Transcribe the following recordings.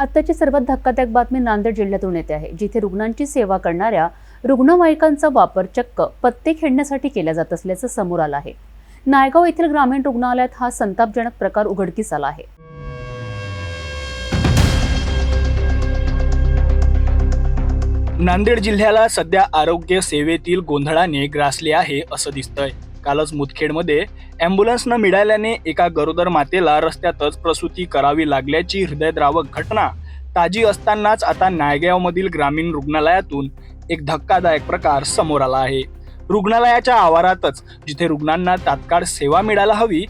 आत्ताची सर्वात धक्कादायक बातमी नांदेड जिल्ह्यातून येते आहे जिथे रुग्णांची सेवा करणाऱ्या रुग्णवाहिकांचा वापर चक्क पत्ते खेळण्यासाठी केला जात असल्याचं समोर आलं आहे. नायगाव येथील ग्रामीण रुग्णालयात हा संतापजनक प्रकार उघडकीस आला आहे. नांदेड जिल्ह्याला सध्या आरोग्य सेवेतील गोंधळाने ग्रासले आहे असं दिसतंय. कालच मुदखेडमध्ये अँब्युलन्स न मिळाल्याने एका गरोदर मातेला रस्त्यातच प्रसूती करावी लागल्याची हृदयद्रावक घटना ताजी असतानाच आता नायगावमधील ग्रामीण रुग्णालयातून एक धक्कादायक प्रकार समोर आला आहे. रुग्णालयाच्या आवारातच जिथे रुग्णांना तात्काळ सेवा मिळायला हवी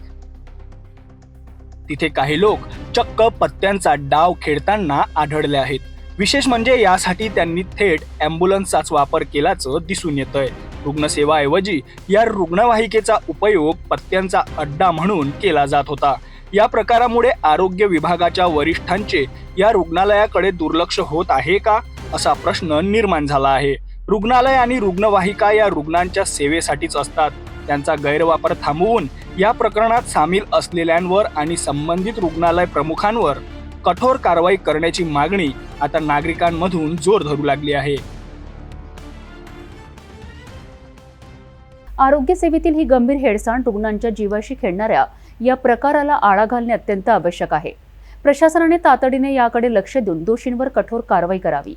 तिथे काही लोक चक्क पत्त्यांचा डाव खेळताना आढळले आहेत. विशेष म्हणजे यासाठी त्यांनी थेट अँब्युलन्सचाच वापर केल्याचं दिसून येतंय. रुग्णसेवाऐवजी या रुग्णवाहिकेचा उपयोग पत्त्यांचा अड्डा म्हणून केला जात होता. या प्रकारामुळे आरोग्य विभागाच्या वरिष्ठांचे या रुग्णालयाकडे दुर्लक्ष होत आहे का असा प्रश्न निर्माण झाला आहे. रुग्णालय आणि रुग्णवाहिका या रुग्णांच्या सेवेसाठीच असतात. त्यांचा गैरवापर थांबवून या प्रकरणात सामील असलेल्यांवर आणि संबंधित रुग्णालय प्रमुखांवर कठोर कारवाई करण्याची मागणी आता नागरिकांमधून जोर धरू लागली आहे. आरोग्य सेवेतील ही गंभीर हेळसांड रुग्णांच्या जीवाशी खेळणाऱ्या या प्रकाराला आळा घालणे अत्यंत आवश्यक आहे. प्रशासनाने तातडीने याकडे लक्ष देऊन दोषींवर कठोर कारवाई करावी.